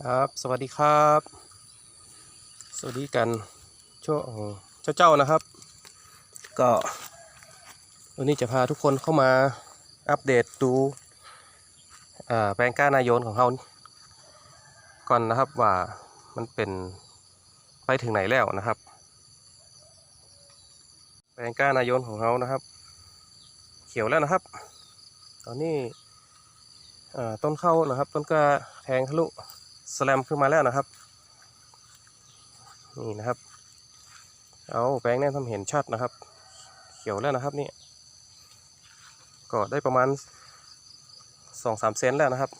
ครับสวัสดีครับ สวัสดีกันช่วงเจ้าเจ้าๆนะครับ ก็วันนี้จะพาทุกคนเข้ามาอัปเดตดูแปลงก้านายโยนของเขาก่อนนะครับว่ามันเป็นไปถึงไหนแล้วนะครับ แปลงก้านายโยนของเขานะครับ เขียวแล้วนะครับ ตอนนี้ต้นเข้านะครับ ต้นก็แทงทะลุ สแลมขึ้นมาแล้วนะครับ นี่นะครับ เอาแปลงแน่ทำเห็นชัดนะครับ เขียวแล้วนะครับนี่ ก็ได้ประมาณสองสามเซนแล้วนะครับ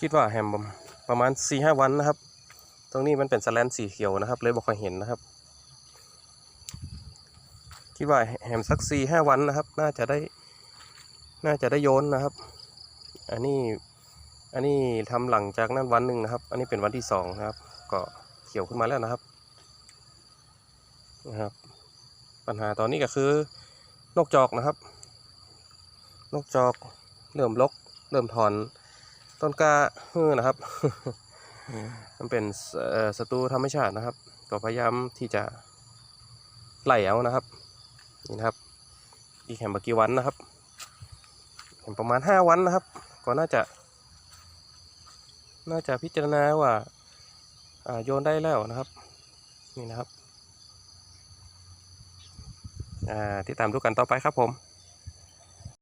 คิดว่าแฮมประมาณสี่ห้าวันนะครับ ตรงนี้มันเป็นสแลนสีเขียวนะครับ เลยบอกค่อยเห็นนะครับ คิดว่าแฮมสักสี่ห้าวันนะครับ น่าจะได้ น่าจะได้โยนนะครับ อันนี้ อันนี้ทำหลังจากนั้นวันหนึ่งนะครับ อันนี้เป็นวันที่สองนะครับ ก็เขียวขึ้นมาแล้วนะครับนะครับ ปัญหาตอนนี้ก็คือนกจอกนะครับ นกจอกเริ่มลก เริ่มถอน ต้นกล้าเฮือนะครับ มันเป็นเอ่อศัตรูธรรมชาตินะครับ ก็พยายามที่จะไล่เอานะครับนี่นะครับ อีกแห่งบกี่วันนะครับแห่งประมาณห้าวันนะครับ ก็น่าจะ น่าจะพิจารณาว่าโยนได้แล้วนะครับ นี่นะครับอ่ติดตามดูกันต่อไปครับผม